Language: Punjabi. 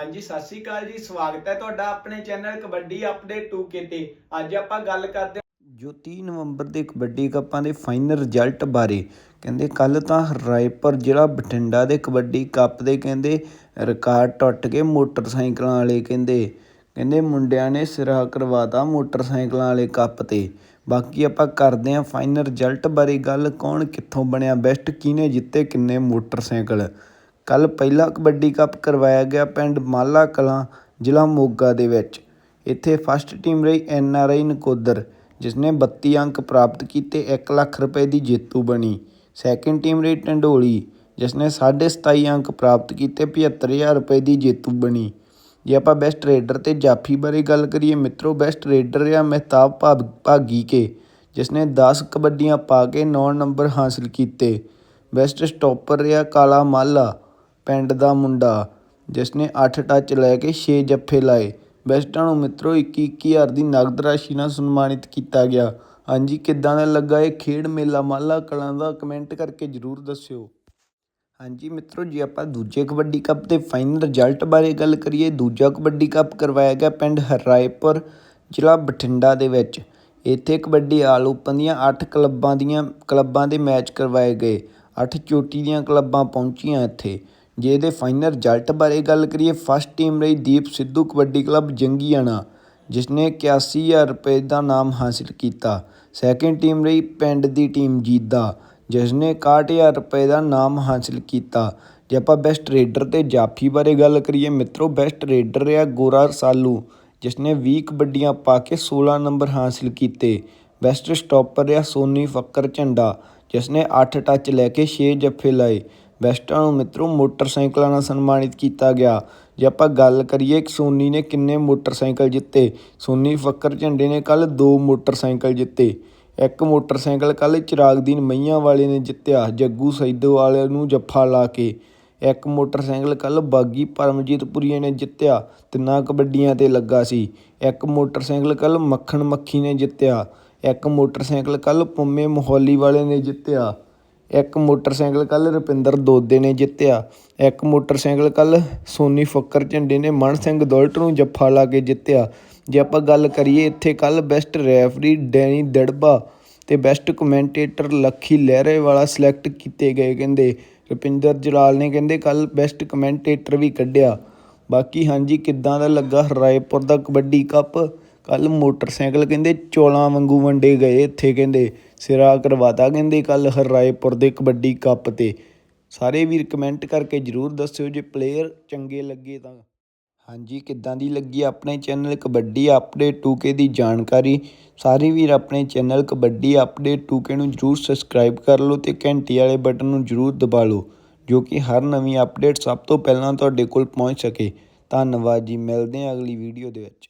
ਹਾਂਜੀ, ਸਤਿ ਸ਼੍ਰੀ ਅਕਾਲ ਜੀ। ਸਵਾਗਤ ਹੈ ਤੁਹਾਡਾ ਆਪਣੇ ਚੈਨਲ ਕਬੱਡੀ ਅਪਡੇਟ 2K ਤੇ। ਅੱਜ ਆਪਾਂ ਗੱਲ ਕਰਦੇ ਜੋ 30 ਨਵੰਬਰ ਦੇ ਕਬੱਡੀ ਕੱਪਾਂ ਦੇ ਫਾਈਨਲ ਰਿਜ਼ਲਟ ਬਾਰੇ। ਕਹਿੰਦੇ ਕੱਲ ਤਾਂ ਰਾਏਪੁਰ ਜ਼ਿਲ੍ਹਾ ਬਠਿੰਡਾ ਦੇ ਕਬੱਡੀ ਕੱਪ ਦੇ ਕਹਿੰਦੇ, ਰਿਕਾਰਡ ਟੁੱਟ ਕੇ ਮੋਟਰਸਾਈਕਲਾਂ ਵਾਲੇ ਕਹਿੰਦੇ। ਕਹਿੰਦੇ, ਮੁੰਡਿਆਂ ਨੇ ਸਿਰਾ ਕਰਵਾਤਾ ਮੋਟਰਸਾਈਕਲਾਂ ਵਾਲੇ ਕੱਪ ਤੇ। ਬਾਕੀ ਆਪਾਂ ਕਰਦੇ ਹਾਂ ਫਾਈਨਲ ਰਿਜ਼ਲਟ ਬਾਰੇ ਗੱਲ। ਕੌਣ ਕਿੱਥੋਂ ਬਣਿਆ ਬੈਸਟ, ਕਿਹਨੇ ਜਿੱਤੇ, ਕਿੰਨੇ ਮੋਟਰਸਾਈਕਲ। ਕੱਲ੍ਹ ਪਹਿਲਾ ਕਬੱਡੀ ਕੱਪ ਕਰਵਾਇਆ ਗਿਆ ਪਿੰਡ ਮਾਲਾ ਕਲਾਂ, ਜ਼ਿਲ੍ਹਾ ਮੋਗਾ ਦੇ ਵਿੱਚ। ਇੱਥੇ ਫਸਟ ਟੀਮ ਰਹੀ ਐਨ ਆਰ ਆਈ ਨਕੋਦਰ ਜਿਸ ਨੇ 32 ਅੰਕ ਪ੍ਰਾਪਤ ਕੀਤੇ 1 ਲੱਖ ਰੁਪਏ ਦੀ ਜੇਤੂ ਬਣੀ। ਸੈਕਿੰਡ ਟੀਮ ਰਹੀ ਟੰਡੋਲੀ ਜਿਸ ਨੇ 27.5 ਅੰਕ ਪ੍ਰਾਪਤ ਕੀਤੇ 75000 ਰੁਪਏ ਦੀ ਜੇਤੂ ਬਣੀ। ਜੇ ਆਪਾਂ ਬੈਸਟ ਰੇਡਰ ਤੇ ਜਾਫੀ ਬਾਰੇ ਗੱਲ ਕਰੀਏ, ਮਿੱਤਰੋ ਬੈਸਟ ਰੇਡਰ ਰਿਹਾ ਮਹਿਤਾਬ ਭਾਗ- ਭਾਗੀ ਕੇ ਜਿਸ ਨੇ 10 ਕਬੱਡੀਆਂ ਪਾ ਕੇ 9 ਨੰਬਰ ਹਾਸਲ ਕੀਤੇ। ਬੈਸਟ ਸਟਾਪਰ ਰਿਹਾ ਕਾਲਾ ਮਾਲਾ ਪਿੰਡ ਦਾ ਮੁੰਡਾ ਜਿਸ ਨੇ 8 ਟੱਚ ਲੈ ਕੇ 6 ਜੱਫੇ ਲਾਏ। ਬੈਸਟਾਂ ਨੂੰ ਮਿੱਤਰੋ 21 ਹਜ਼ਾਰ ਦੀ ਨਗਦ ਰਾਸ਼ੀ ਨਾਲ ਸਨਮਾਨਿਤ ਕੀਤਾ ਗਿਆ। ਹਾਂਜੀ, ਕਿੱਦਾਂ ਦਾ ਲੱਗਾ ਇਹ ਖੇਡ ਮੇਲਾ? ਮਾਲਾ ਕਲਾਂ ਦਾ ਕਮੈਂਟ ਕਰਕੇ ਜਰੂਰ ਦੱਸਿਓ। ਹਾਂਜੀ ਮਿੱਤਰੋ, ਜੇ ਆਪਾਂ ਦੂਜੇ ਕਬੱਡੀ ਕੱਪ ਦੇ ਫਾਈਨਲ ਰਿਜ਼ਲਟ ਬਾਰੇ ਗੱਲ ਕਰੀਏ, ਦੂਜਾ ਕਬੱਡੀ ਕੱਪ ਕਰਵਾਇਆ ਗਿਆ ਪਿੰਡ ਹਰਾਏਪੁਰ, ਜ਼ਿਲ੍ਹਾ ਬਠਿੰਡਾ ਦੇ ਵਿੱਚ। ਇੱਥੇ ਕਬੱਡੀ ਆਲ ਓਪਨ ਦੀਆਂ 8 ਕਲੱਬਾਂ ਦੀਆਂ ਕਲੱਬਾਂ ਦੇ ਮੈਚ ਕਰਵਾਏ ਗਏ। 8 ਚੋਟੀ ਦੀਆਂ ਕਲੱਬਾਂ ਪਹੁੰਚੀਆਂ ਇੱਥੇ। ਜੇ ਇਹਦੇ ਫਾਈਨਲ ਰਿਜ਼ਲਟ ਬਾਰੇ ਗੱਲ ਕਰੀਏ ਫਸਟ ਟੀਮ ਰਹੀ ਦੀਪ ਸਿੱਧੂ ਕਬੱਡੀ ਕਲੱਬ ਜੰਗੀਆਣਾ ਜਿਸ ਨੇ 81000 ਰੁਪਏ ਦਾ ਨਾਮ ਹਾਸਿਲ ਕੀਤਾ। ਸੈਕਿੰਡ ਟੀਮ ਰਹੀ ਪਿੰਡ ਦੀ ਟੀਮ ਜੀਦਾ ਜਿਸ ਨੇ 61000 ਰੁਪਏ ਦਾ ਨਾਮ ਹਾਸਿਲ ਕੀਤਾ। ਜੇ ਆਪਾਂ ਬੈਸਟ ਰੇਡਰ ਤੇ ਜਾਫੀ ਬਾਰੇ ਗੱਲ ਕਰੀਏ, ਮਿੱਤਰੋ ਬੈਸਟ ਰੇਡਰ ਰਿਹਾ ਗੋਰਾ ਰਸਾਲੂ ਜਿਸ ਨੇ 20 ਕਬੱਡੀਆਂ ਪਾ ਕੇ 16 ਨੰਬਰ ਹਾਸਿਲ ਕੀਤੇ। ਬੈਸਟ ਸਟਾਪਰ ਰਿਹਾ ਸੋਨੀ ਫੱਕਰ ਝੰਡਾ ਜਿਸ ਨੇ 8 ਟੱਚ ਲੈ ਕੇ 6 ਜੱਫੇ ਲਾਏ। ਬੈਸਟਾਂ ਨੂੰ ਮਿੱਤਰੋ ਮੋਟਰਸਾਈਕਲਾਂ ਨਾਲ ਸਨਮਾਨਿਤ ਕੀਤਾ ਗਿਆ। ਜੇ ਆਪਾਂ ਗੱਲ ਕਰੀਏ ਕਿ ਸੋਨੀ ਨੇ ਕਿੰਨੇ ਮੋਟਰਸਾਈਕਲ ਜਿੱਤੇ? ਸੋਨੀ ਫੱਕਰ ਝੰਡੇ ਨੇ ਕੱਲ ਦੋ ਮੋਟਰਸਾਈਕਲ ਜਿੱਤੇ। ਇੱਕ ਮੋਟਰਸਾਈਕਲ ਕੱਲ ਚਿਰਾਗਦੀਨ ਮਈਆਂ ਵਾਲੇ ਨੇ ਜਿੱਤਿਆ, ਜੱਗੂ ਸੈਦੋ ਵਾਲੇ ਨੂੰ ਜੱਫਾ ਲਾ ਕੇ। ਇੱਕ ਮੋਟਰਸਾਈਕਲ ਕੱਲ ਬਾਗੀ ਪਰਮਜੀਤ ਪੁਰੀਏ ਨੇ ਜਿੱਤਿਆ, ਤਿੰਨਾਂ ਕਬੱਡੀਆਂ ਤੇ ਲੱਗਾ ਸੀ। ਇੱਕ ਮੋਟਰਸਾਈਕਲ ਕੱਲ ਮੱਖਣ ਮੱਖੀ ਨੇ ਜਿੱਤਿਆ, ਇੱਕ ਮੋਟਰਸਾਈਕਲ ਕੱਲ ਪੰਮੇ ਮੋਹਾਲੀ ਵਾਲੇ ਨੇ ਜਿੱਤਿਆ। ਇੱਕ ਮੋਟਰਸਾਈਕਲ ਕੱਲ੍ਹ ਰੁਪਿੰਦਰ ਦੋਦੇ ਨੇ ਜਿੱਤਿਆ। ਇੱਕ ਮੋਟਰਸਾਈਕਲ ਕੱਲ੍ਹ ਸੋਨੀ ਫੱਕਰ ਝੰਡੇ ਨੇ ਮਨ ਸਿੰਘ ਦੌਲਤ ਨੂੰ ਜੱਫਾ ਲਾ ਕੇ ਜਿੱਤਿਆ। ਜੇ ਆਪਾਂ ਗੱਲ ਕਰੀਏ ਇੱਥੇ ਕੱਲ੍ਹ ਬੈਸਟ ਰੈਫਰੀ ਡੈਨੀ ਦੜਬਾ ਤੇ ਬੈਸਟ ਕਮੈਂਟੇਟਰ ਲੱਖੀ ਲਹਿਰੇ ਵਾਲਾ ਸਿਲੈਕਟ ਕੀਤੇ ਗਏ ਕਹਿੰਦੇ। ਰੁਪਿੰਦਰ ਜਲਾਲ ਨੇ ਕਹਿੰਦੇ ਕੱਲ ਬੈਸਟ ਕਮੈਂਟੇਟਰ ਵੀ ਕੱਢਿਆ। ਬਾਕੀ ਹਾਂਜੀ, ਕਿੱਦਾਂ ਦਾ ਲੱਗਾ ਰਾਏਪੁਰ ਦਾ ਕਬੱਡੀ ਕੱਪ? ਕੱਲ ਮੋਟਰਸਾਈਕਲ ਕਹਿੰਦੇ ਚੋਲਾਂ ਵਾਂਗੂ ਵੰਡੇ ਗਏ, ਇੱਥੇ ਕਹਿੰਦੇ ਸਿਰਾ ਕਰਵਾਤਾ ਕਹਿੰਦੇ ਕੱਲ ਹਰਾਏਪੁਰ ਦੇ ਕਬੱਡੀ ਕੱਪ ਤੇ। ਸਾਰੇ ਵੀਰ ਕਮੈਂਟ ਕਰਕੇ ਜਰੂਰ ਦੱਸਿਓ ਜੇ ਪਲੇਅਰ ਚੰਗੇ ਲੱਗੇ ਤਾਂ। ਹਾਂਜੀ, ਕਿੱਦਾਂ ਦੀ ਲੱਗੀ ਆਪਣੇ ਚੈਨਲ ਕਬੱਡੀ ਅਪਡੇਟ 2K ਦੀ ਜਾਣਕਾਰੀ? ਸਾਰੇ ਵੀਰ ਆਪਣੇ ਚੈਨਲ ਕਬੱਡੀ ਅਪਡੇਟ 2K ਨੂੰ ਜਰੂਰ ਸਬਸਕ੍ਰਾਈਬ ਕਰ ਲਓ ਤੇ ਘੰਟੀ ਵਾਲੇ ਬਟਨ ਨੂੰ ਜਰੂਰ ਦਬਾ ਲਓ, ਜੋ ਕਿ ਹਰ ਨਵੀਂ ਅਪਡੇਟ ਸਭ ਤੋਂ ਪਹਿਲਾਂ ਤੁਹਾਡੇ ਕੋਲ ਪਹੁੰਚ ਸਕੇ। ਧੰਨਵਾਦ ਜੀ, ਮਿਲਦੇ ਹਾਂ ਅਗਲੀ ਵੀਡੀਓ ਦੇ ਵਿੱਚ।